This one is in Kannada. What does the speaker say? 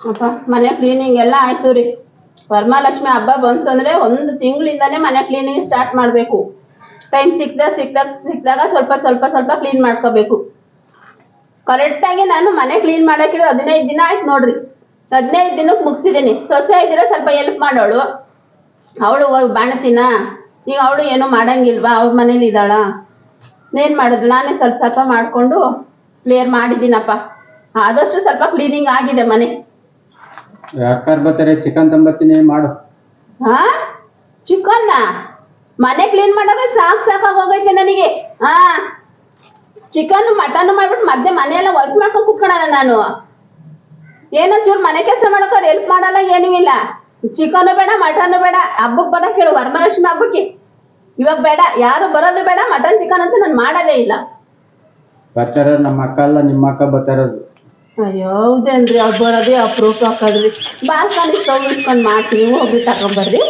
ಅಪ್ಪ, ಮನೆ ಕ್ಲೀನಿಂಗ್ ಎಲ್ಲ ಆಯ್ತು ರೀ. ವರಮಹಾಲಕ್ಷ್ಮಿ ಹಬ್ಬ ಬಂತು ಅಂದ್ರೆ ಒಂದು ತಿಂಗಳಿಂದಾನೇ ಮನೆ ಕ್ಲೀನಿಂಗ್ ಸ್ಟಾರ್ಟ್ ಮಾಡಬೇಕು. ಟೈಮ್ ಸಿಕ್ದಾಗ ಸಿಕ್ದಾಗ ಸಿಕ್ಕಿದಾಗ ಸ್ವಲ್ಪ ಸ್ವಲ್ಪ ಸ್ವಲ್ಪ ಕ್ಲೀನ್ ಮಾಡ್ಕೋಬೇಕು. ಕರೆಕ್ಟಾಗಿ ನಾನು ಮನೆ ಕ್ಲೀನ್ ಮಾಡಕ್ಕೆ ಹದಿನೈದು ದಿನ ಆಯ್ತು ನೋಡ್ರಿ. ಹದಿನೈದು ದಿನಕ್ಕೆ ಮುಗಿಸಿದ್ದೀನಿ. ಸೊಸೆ ಇದ್ರೆ ಸ್ವಲ್ಪ ಎಲ್ಪ್ ಮಾಡೋಳು. ಅವಳು ಬಾಣತಿನ ಈಗ ಅವಳು ಏನು ಮಾಡಂಗಿಲ್ವಾ? ಅವ್ರ ಮನೇಲಿ ಇದ್ದಾಳ? ಏನು ಮಾಡೋದು? ನಾನೇ ಸ್ವಲ್ಪ ಸ್ವಲ್ಪ ಮಾಡಿಕೊಂಡು ಕ್ಲಿಯರ್ ಮಾಡಿದ್ದೀನಪ್ಪ. ಆದಷ್ಟು ಸ್ವಲ್ಪ ಕ್ಲೀನಿಂಗ್ ಆಗಿದೆ ಮನೆ. ಅಕ್ಕಾರ್ ಬರ್ತಾರೆ ಚಿಕನ್ ತಂಬತ್ತೀನಿ ಮಾಡು. ಹಾ? ಚಿಕನ್ನ? ಮನೆ ಕ್ಲೀನ್ ಮಾಡೋದೇ ಸಾಕು ಸಾಕಾಗಿ ಹೋಗೈತೆ ನನಗೆ. ಹಾ. ಚಿಕನ್ ಮಟನ್ ಮಾಡ್ಬಿಟ್ಟು ಮಧ್ಯೆ ಮನೆಯೆಲ್ಲ ಹೊಲ್ಸ್ ಮಾಡ್ಕೊಂಡು ಕುತ್ಕೊಳ್ಳೋಣ ನಾನು. ಏನೋ ಚೂರು ಮನೆ ಕೆಲಸ ಮಾಡೋಕೆ ಹೆಲ್ಪ್ ಮಾಡಲ್ಲ ಏನೂ ಇಲ್ಲ. ಚಿಕನ್ ಬೇಡ ಮಟನ್ ಬೇಡ. ಹಬ್ಬಕ್ಕೆ ಬರೋಕೆ ಹೇಳು ವರಮಹಾಲಕ್ಷ್ಮಿ ಹಬ್ಬಕ್ಕೆ. ಇವಾಗ ಬೇಡ ಯಾರು ಬರೋದು ಬೇಡ ಮಟನ್ ಚಿಕನ್ ಅಂತ ನಾನು ಮಾಡೋದೇ ಇಲ್ಲ. ಬರ್ತಾರ ನಮ್ಮ ಅಕ್ಕ ಅಲ್ಲ ನಿಮ್ಮ ಅಕ್ಕ ಬರ್ತಾರದು ಅಯ್ಯೋ ಹೌದೇನ್ರಿ? ಅವ್ರು ಬರೋದೇ ಅಪ್ರೂಪ ಹಾಕದ್ರಿ ಬಾಲ್ಕನಿ ಸ್ಟವ್ ಇಟ್ಕೊಂಡು ಮಾಡ್ತೀನಿ ಹೋಗಿ ತಗೊಂಬರ್ರಿ